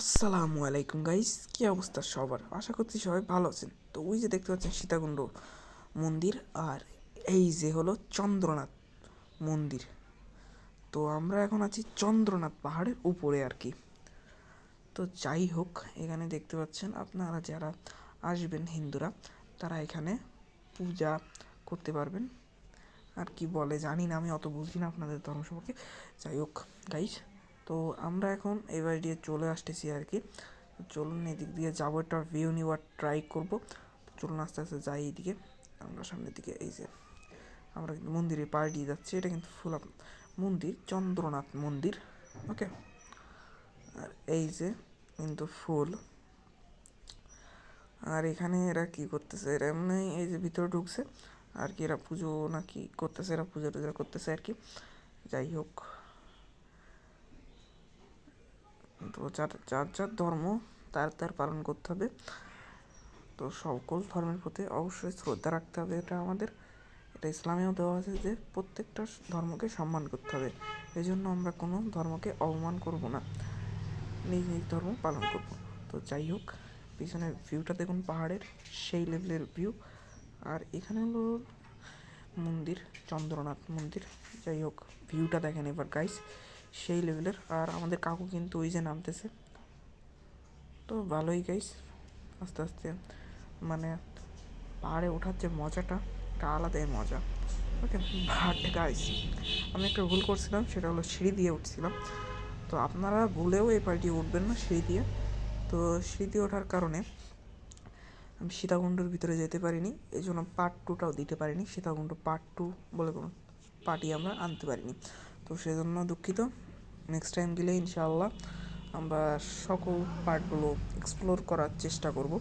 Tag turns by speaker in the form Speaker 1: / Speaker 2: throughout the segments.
Speaker 1: আসসালামু আলাইকুম গাইস কি অবস্থা সবার? আশা করছি সবাই ভালো আছেন। তো ওই যে দেখতে পাচ্ছেন সীতাকুণ্ড মন্দির, আর এই যে হলো চন্দ্রনাথ মন্দির। তো আমরা এখন আছি চন্দ্রনাথ পাহাড়ের উপরে আর কি। তো যাই হোক, এখানে দেখতে পাচ্ছেন আপনারা যারা আসবেন হিন্দুরা, তারা এখানে পূজা করতে পারবেন। আর কি বলে, জানি না, আমি অত বুঝি না আপনাদের ধর্ম সম্পর্কে। যাই হোক গাইস তো আমরা এখন এবার দিয়ে চলে আসতেছি আর কি। চলুন এদিক দিয়ে যাব, একটা ভিউ নেওয়ার ট্রাই করব। চলুন আস্তে আস্তে যাই এইদিকে আমরা সামনের দিকে, এই যে আমরা কিন্তু মন্দিরে পাড়ি দিয়ে যাচ্ছি। এটা কিন্তু ফুল মন্দির, চন্দ্রনাথ মন্দির ওকে আর এই যে কিন্তু ফুল। আর এখানে এরা কি করতেছে? এরা এমনি এই যে ভিতরে ঢুকছে। আর কি এরা পুজো নাকি করতেছে, এরা পুজো টুজো করতেছে আর কি। যাই হোক। তো যার যার যার ধর্ম, তার তার পালন করতে হবে। তো সকল ধর্মের প্রতি অবশ্যই শ্রদ্ধা রাখতে হবে, এটা আমাদের। এটা ইসলামেও দেওয়া আছে যে প্রত্যেকটা ধর্মকে সম্মান করতে হবে। এই জন্য আমরা কোনো ধর্মকে অবমান করব না। নিজ নিজ ধর্ম পালন করব। তো যাই হোক, পিছনের ভিউটা দেখুন, পাহাড়ের সেই লেভেলের ভিউ আর এখানে হলো মন্দির, চন্দ্রনাথ মন্দির। যাই হোক ভিউটা দেখেন এবার গাইস সেই লেভেলের আর আমাদের কাকু কিন্তু ওই যে নামতেছে। তো ভালোই গাইস আস্তে আস্তে মানে পাহাড়ে ওঠার যে মজাটা, এটা আলাদাই মজা। ওকে বাট গাইস আমি একটা ভুল করছিলাম, সেটা হলো সিঁড়ি দিয়ে উঠছিলাম। তো আপনারা ভুলেও এই পার্টি উঠবেন না সিঁড়ি দিয়ে। তো সিঁড়ি দিয়ে ওঠার কারণে আমি সীতাকুণ্ডের ভিতরে যেতে পারিনি। এই জন্য পার্ট টুটাও দিতে পারিনি। সীতাকুণ্ড পার্ট টু বলে কোনো পার্টি আমরা আনতে পারিনি। তো সেজন্য দুঃখিত। নেক্সট টাইম গেলে ইনশাআল্লাহ আমরা সকল পার্টগুলো এক্সপ্লোর করার চেষ্টা করব।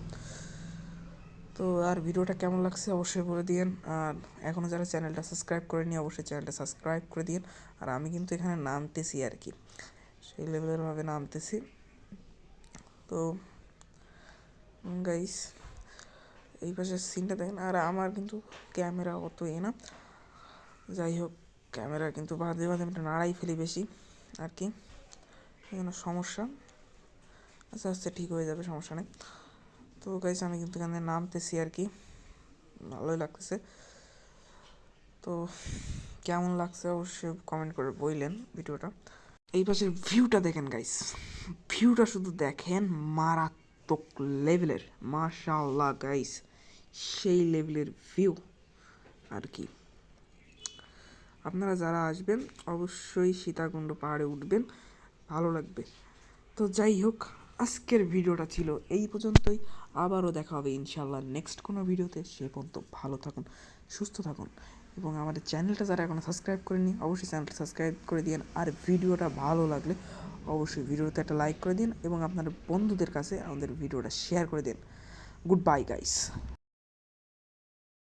Speaker 1: তো আর ভিডিওটা কেমন লাগছে অবশ্যই বলে দিন আর এখনও যারা চ্যানেলটা সাবস্ক্রাইব করেনি অবশ্যই চ্যানেলটা সাবস্ক্রাইব করে দিন আর আমি কিন্তু এখানে নামতেছি আর কি, সেই লেভেলেরভাবে নামতেছি। তো গাইস এই পাশের সিনটা দেখেন। আর আমার কিন্তু ক্যামেরা অত এ না। যাই হোক ক্যামেরা কিন্তু বাঁধে বাঁধে আমি নাড়াই ফেলি বেশি আর কি। এখানে সমস্যা। আস্তে আস্তে ঠিক হয়ে যাবে, সমস্যা নেই। তো গাইস আমি কিন্তু এখানে নামতেছি আর কি। ভালোই লাগতেছে। তো কেমন লাগছে অবশ্যই কমেন্ট করে বললেন ভিডিওটা। এই পাশের ভিউটা দেখেন গাইস ভিউটা শুধু দেখেন, মারাত্মক লেভেলের মাশাল্লাহ গাইস সেই লেভেলের ভিউ আর কি। আপনারা যারা আসবেন, অবশ্যই সীতাকুণ্ড পাহাড়ে উঠবেন, ভালো লাগবে। তো যাই হোক, আজকের ভিডিওটা ছিল এই পর্যন্তই। আবারও দেখা হবে ইনশাল্লাহ নেক্সট কোনো ভিডিওতে। সে পর্যন্ত ভালো থাকুন, সুস্থ থাকুন। এবং আমাদের চ্যানেলটা যারা এখনও সাবস্ক্রাইব করেনি অবশ্যই চ্যানেলটা সাবস্ক্রাইব করে দিন আর ভিডিওটা ভালো লাগলে অবশ্যই ভিডিওতে একটা লাইক করে দিন এবং আপনার বন্ধুদের কাছে আমাদের ভিডিওটা শেয়ার করে দিন। Good bye guys